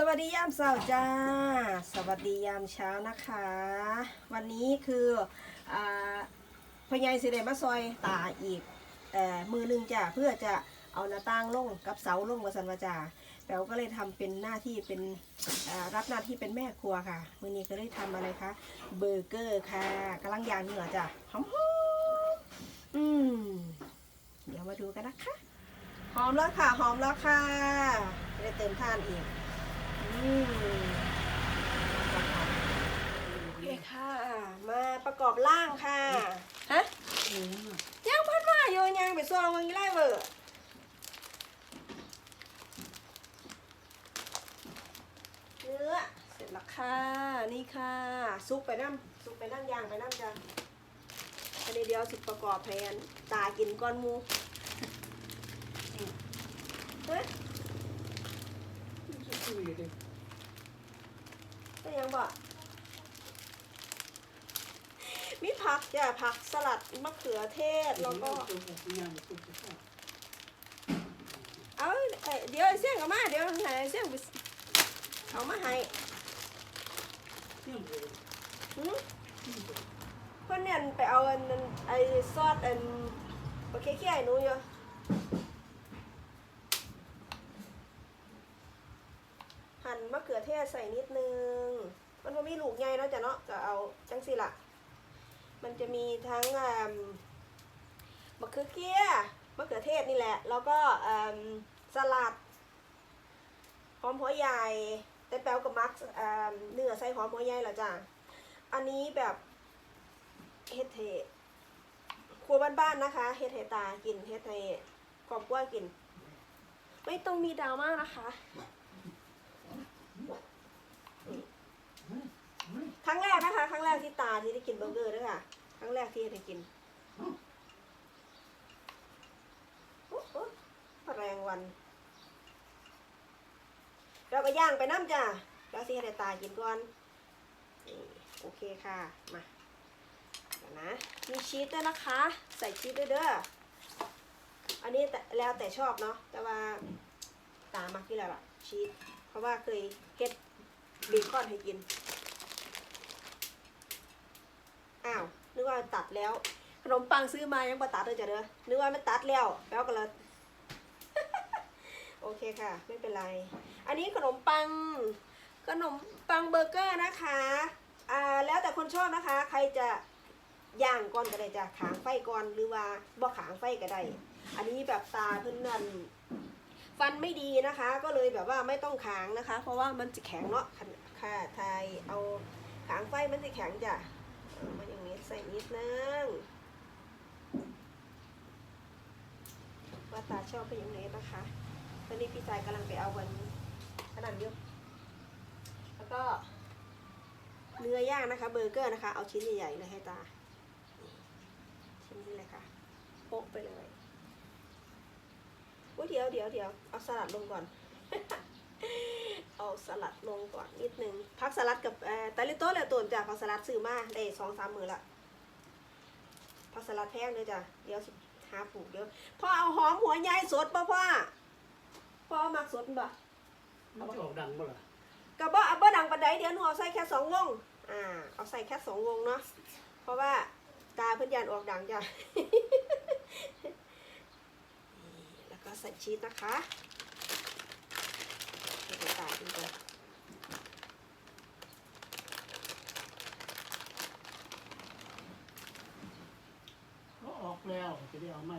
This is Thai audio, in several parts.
สวัสดียามเช้าจ้า สวัสดียามเช้านะคะ วันนี้คืออพญายสิเดมาซอยตาอีกอมือหนึ่งจ้ะเพื่อจะเอาหน้าต่างลงกับเสาลงมาสันวาจาแปวก็เลยทำเป็นหน้าที่เป็นรับหน้าที่เป็นแม่ครัวค่ะมือนี้ก็เลยทำอะไรคะเบอร์เกอร์ค่ะกำลังยางเหนือจ้ะหอมๆอืมเดี๋ยวมาดูกันนะคะ หอมแล้วค่ะ หอมแล้วค่ะได้เติมท่านอีก โอเคค่ะ มาประกอบร่างค่ะ ฮะย่างพันมาโยนยางไปซองมันไล่เบอร์เนื้อเสร็จแล้วค่ะ นี่ค่ะซุกไปน้ำซุกไปน้ำยางไปน้ำจ้ะอันนี้เดี๋ยวสิประกอบแผนตากินก้อนหมูเฮ้ย ก็ยังบอกมีผักจ้ะผักสลัดมะเขือเทศแล้วก็ เอาเอ้ยเดี๋ยวไอ้เสี่ยงเอามา เดี๋ยวห้ไอ้เสี่ยงไปเอามาให้หืมเพื่อนเนี่ยไปเอาอันนั้นไอ้ซอสอันโอเคเคี่หนูอยู่ หั่นมะเขือเทศใส่นิดนึง มันก็มีลูกใหญ่เนาะจ้ะเนาะก็เอาจังสิละมันจะมีทั้งมะเขือเคี่ยมะเขือเทศนี่แหละ แล้วก็สลัดหอมหัวใหญ่แต่แปลวกับมักเนื้อใส่หอมหัวใหญ่เหรอจ้ะอันนี้แบบเฮ็ดเทครัวบ้านๆนะคะเฮ็ดให้ตากินเฮ็ดให้ครอบครัวกิน ไม่ต้องมีดราม่านะคะ ครั้งแรกนะคะ ครั้งแรกที่ตาที่ได้กินเบอร์เกอร์ด้วยค่ะ ครั้งแรกที่ได้กินแรงวัน เราก็ย่างไปน้ำจ้ะแล้วสิให้ได้ตากินก่อน โอเคค่ะ มาเดี๋ยวนะ มีชีสด้วยนะคะ ใส่ชีสด้วยเด้อ อันนี้แต่แล้วแต่ชอบเนาะ แต่ว่าตามักที่แล้วล่ะชีส เพราะว่าเคยเก็ตเบคอนให้กิน อ้าว นึกว่าตัดแล้ว ขนมปังซื้อมายังบ่ตัดเลยจ้ะเด้อ นึกว่ามันตัดแล้วแป๊วกันเลยโอเคค่ะ ไม่เป็นไร อันนี้ขนมปัง ขนมปังเบอร์เกอร์นะคะ อ่า แล้วแต่คนชอบนะคะ ใครจะย่างก่อนก็ได้จ้ะขางไฟก่อนหรือว่าบ่ขางไฟก็ได้ อันนี้แบบตาเพิ่อนนั่น ฟันไม่ดีนะคะ ก็เลยแบบว่าไม่ต้องขางนะคะ เพราะว่ามันจะแข็งเนาะค่ะไทยเอาขางไฟมันจะแข็งจ้ะเอามาอย่างนี้ใส่นิดนึงว่าตาชอบเป็นอย่างนี้นะคะตอนนี้พี่ชายกำลังไปเอาวันขนาดเยอะแล้วก็เนื้อย่างนะคะเบอร์เกอร์นะคะ เอาชิ้นใหญ่ๆเลยให้ตาชิ้นนี้เลยค่ะโปะไปเลย อุ้ยเดี๋ยวเดี๋ยวเดี๋ยวเอาสลัดลงก่อน เอาสลัดลงก่อนนิดนึงพักสลัดกับเอ่อตาลิโต้แล้วตัวจากพักสลัดซื้อมาได้สองสามมือละพักสลัดแพงเลยจ้ะเดี๋ยวสิหาปลูกเดี๋ยวพ่อเอาหอมหัวใหญ่สดป่ะพ่อพ่อเอามักสดป่ะมันจะออกดังบ่ล่ะกระบอกอับเบอร์ดังปันไดเดี๋ยวหนูเอาใส่แค่สองวงอ่าเอาใส่แค่สองวงเนาะเพราะว่าตาเพื่อนยานออกดังจ้ะนี่แล้วก็ ใส่ชีสนะคะให้ดูตาดูก่อนก็ออกแล้วจะได้เอาไม้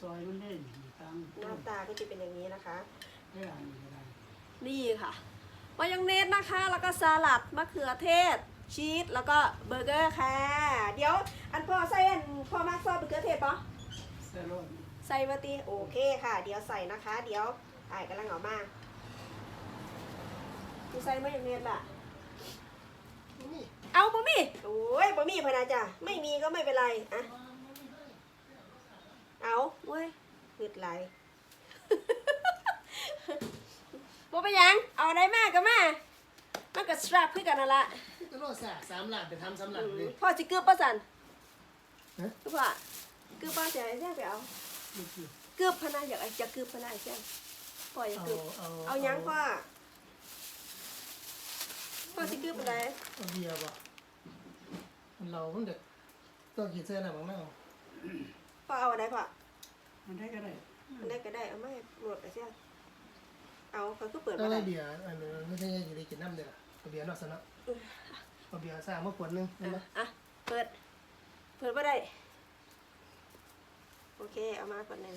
ซอยมันได้มีทางหน้าตาก็จะเป็นอย่างนี้นะคะ ได้อันนี้ก็ได้นี่ค่ะ มายองเนสนะคะ แล้วก็สลัดมะเขือเทศ ชีส แล้วก็เบอร์เกอร์ค่ะ เดี๋ยวอันพ่อใส่อันพ่อมากซอสมะเขือเทศปะเซโร่ ใส่มาตีโอเคค่ะ เดี๋ยวใส่นะคะ เดี๋ยวไอ้ายกำลังเอามามีใส่มายองเนสล่ะเอาบะมี่โอ้ยบะมี่พะนาจ้ะไม่มีก็ไม่เป็นไรอะเอาเว้ยหงึดไหลบ่ไปนหยัง เอาได้มากก็มามันก็สตรัปคือกันนั่นละก็รอสาสามหลักไปทำสามหลักเลยพ่อสิเกือบป้าสันฮะคือว่าเกือบป้าเสียไอ้เสียไปเอา เกือบพะนาอยากไอ้จะเกือบพะนาไอ้เสียพ่ออยากเอาเกือบเอาเอาหยังพ่อพ่อสิคือเป็นไรเอาเบียร์บ่มันเรามันเด็กต้องกินเส้นอะไรบ้างเนาะพ่อเอาอะไรพ่อมันได้ก็ได้อันใดก็ได้เอามาให้โหลดไปเสียเอาเขาก็เปิดแล้มาวได้เบียร์อันนี้ไม่ใช่ยังได้กินน้ำเด้อเอาเบียร์นอกสนะเอาเบียร์สร้างมาขวดนึงเห็นไหมอะอะเปิด เปิดมาได้ โอเค เอามาก่อนหนึ่ง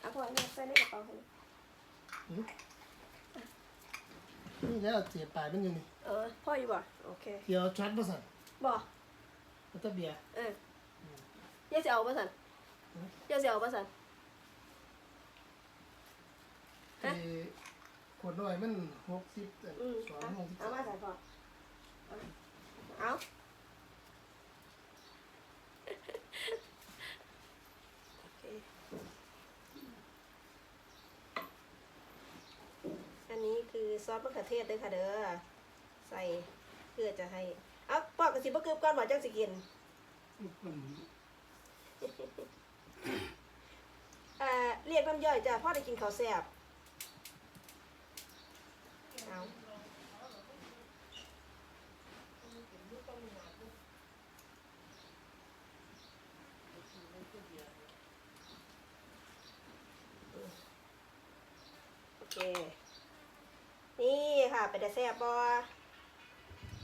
เอาพ่อเนี่ยใส่ในกระเป๋าให้นี่แล้วเสียบปลายมันอยู่นี่เออพ่ออยู่บ่โอเคเกี่ยวช็อตบ่สั่นบ่แล้วก็เบียร์เออเดี๋ยวจะเอาป่ะสันเดี๋ยวจะเอาป่ะสันฮะไอ้ขวดน้อยมันหกสิบอืมสองเอาหกสิบเอามาใส่ก่อนเอาเอาโอเคอันนี้คือ ซอสมะเขือเทศด้วยค่ะเด้อใส่เพื่อจะให้เอาปอกกระสิบกึบก่อนหมอจังสิกินทุกคนเอ่อเรียกน้ำย่อยจ้ะพ่อได้กินข้าวแซ่บเอาโอเค นี่ค่ะเป็นแต่แซ่บบอ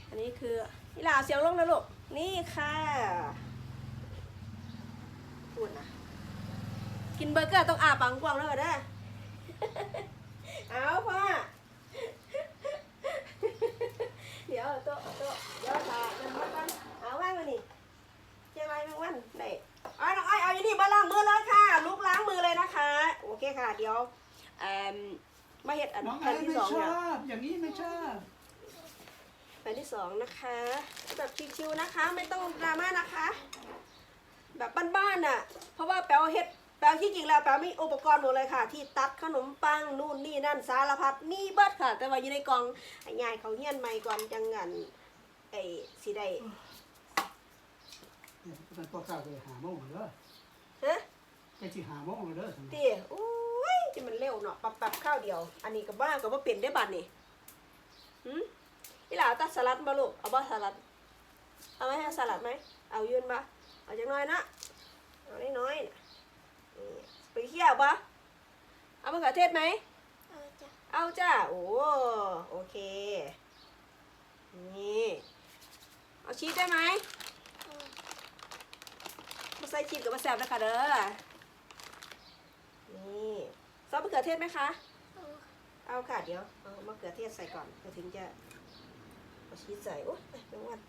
อันนี้คือนี่ลาเอาเสียงลงนะลูก นี่ค่ะพูดนะ กินเบอร์เกอร์ต้องอาปังกวางแล้วเหรอเด้อเอาพ่อ เดี๋ยวโต๊ะโต๊ะเดี๋ยวถ่ายมันมากันเอาไว้มานี่เจ้าไว้แมงวันไหนเอาน้องอ้อยเอาอยู่นี่มาล้างมือเลยค่ะลุกล้างมือเลยนะคะ โอเคค่ะ เดี๋ยวเอ่ มมาเห็ดอันน้องแผ่ไอ้นที่ไม่สองชเนี่ยอบ อย่างนี้ไม่ชอบ แผ่นที่สองนะคะ แบบชิวๆนะคะ ไม่ต้องดราม่านะคะ แบบบ้านๆน่ะ เพราะว่าแปลเฮ็ดแปลที่จริงแล้วแปลมีอุปกรณ์หมดเลยค่ะ ที่ตัดขนมปังนู่นนี่นั่นสารพัดมีเบิดค่ะ แต่ว่าอยู่ในกล่องไอ้ยายเขาเฮี้ยนใหม่ก่อนจังงันไอ้สิได้มันก็ข้าวไปหาโมงเลยฮะ ไปที่หาโมงเลยตีโอ้ยที่มันเร็วเนาะปับปับข้าวเดียว อันนี้ก็บ้าก็บ่เปลี่ยนได้บัดนี่หืมนี่ล่ะเอาตัดสลัดมาลูกเอาบ่สลัด เอาไหมเอาสลัดไหมเอายืนบ่เอาจังน้อยนะเอาน้อยๆน่ะนี่ไปเคี่ยวบ่เอามะเขือเทศไหมเอาจ้ะโอ้โอเค นี่เอาชีสได้ไหมมาใส่ชีสกับมาแซบนะคะเด้อ นี่ซอสมะเขือเทศไหมคะ เอาค่ะเดี๋ยวเอามะเขือเทศใส่ก่อนเดี๋ยวถึงจะเอาชีสใส่โอ้ยไปเป็นวัน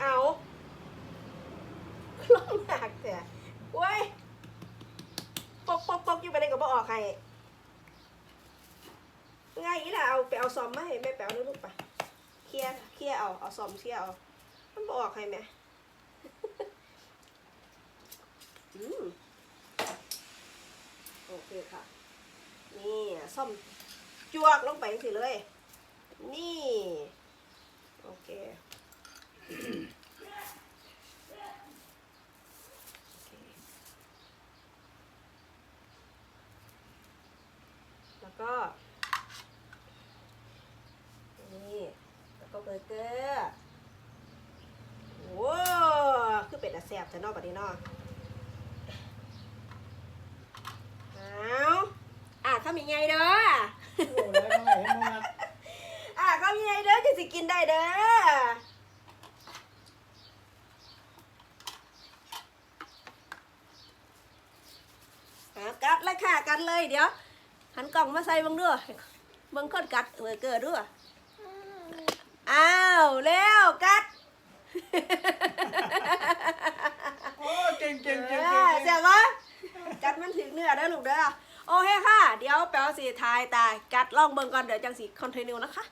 เอาลองหนักแต่โอ้ยปกปกปกอยู่ไปเลยก็บอออกใครง่ายอีหล่ะเอาไปเอาซอมมาให้แม่แป๋วนึกลูกไปเคลียร์เคลียร์เอาเอาซอมเคลียร์เอามันบอออกใครแม่ อืมโอเคค่ะ นี่ ซ่อมจวกลงไปสิเลย นี่ โอเคแล้วก็ นี่ แล้วก็เบอร์เกอร์ว้าคือเป็ดอะแสบจะนอกแบบนี้เนอกเอาอะข้าว มีไงเด้อโอ้แล้วน้องไอ้มาอะข้าวมีไงเด้อจะสิกินได้เด้ออะกัดเลยค่ะกัดเลยเดี๋ยวหันกล่องมาใส่เบังด้วยบังคนกัดเบอเกอร์ด้วยอ้าวเร็วกัด โอ้เก่งเก่งเก่งเอเก่งเสียบะกัดมันถึงเนื้อเด้อลูกเด้อ โอเคค่ะ เดี๋ยวแปลว่าสีทายตายกัดลองเบิ่งก่อนเดี๋ยวจังสีคอนเทนิวนะคะ